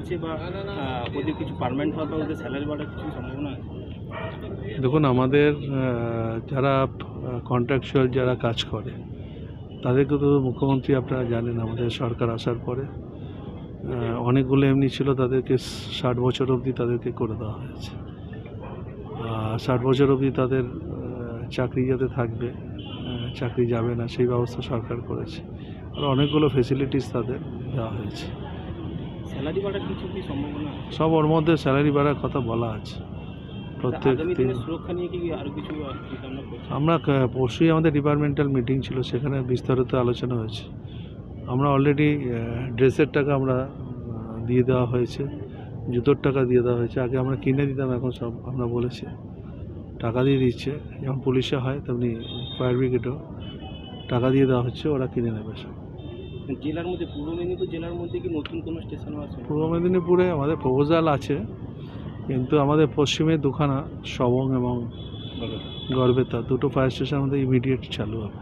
আছে বা ওদের কিছু পারমানেন্ট হওয়া ওদের স্যালারি বাড়ার কিছু সম্ভাবনা আছে? দেখুন, আমাদের যারা কন্ট্রাকচুয়াল যারা কাজ করে, তাদেরকে তো মুখ্যমন্ত্রী আপনারা জানেন, আমাদের সরকার আসার পরে অনেকগুলো এমনি ছিল, তাদেরকে ষাট বছর অবধি তাদেরকে করে দেওয়া হয়েছে। ষাট বছর অবধি তাদের চাকরি যাতে থাকবে চাকরি যাবে না, সেই ব্যবস্থা সরকার করেছে। আর অনেকগুলো ফেসিলিটিস তাদের দেওয়া হয়েছে। স্যালারি বাড়ার কিছু কি সম্ভাবনা সব ওর মধ্যে স্যালারি বাড়ার কথা বলা আছে। প্রত্যেক দিন সুরক্ষা নিয়ে কি আরও কিছু আমরা পরশুই আমাদের ডিপার্টমেন্টাল মিটিং ছিল সেখানে বিস্তারিত আলোচনা হয়েছে। আমরা অলরেডি ড্রেসের টাকা আমরা দিয়ে দেওয়া হয়েছে জুতোর টাকা দিয়ে দেওয়া হয়েছে। আগে আমরা কিনে দিতাম এখন সব আমরা বলেছি। টাকা দিয়ে দিচ্ছে যেমন পুলিশে হয় তেমনি ফায়ার ব্রিগেডও টাকা দিয়ে দেওয়া হচ্ছে ওরা কিনে নেবে সব। জেলার মধ্যে পূর্ব মেদিনীপুর জেলার মধ্যে কি নতুন কোনো স্টেশনও আছে? পূর্ব মেদিনীপুরে আমাদের প্রপোজাল আছে কিন্তু আমাদের পশ্চিমে দুখানা সবং এবং গর্বেতা দুটো ফায়ার স্টেশন আমাদের ইমিডিয়েট চালু হবে।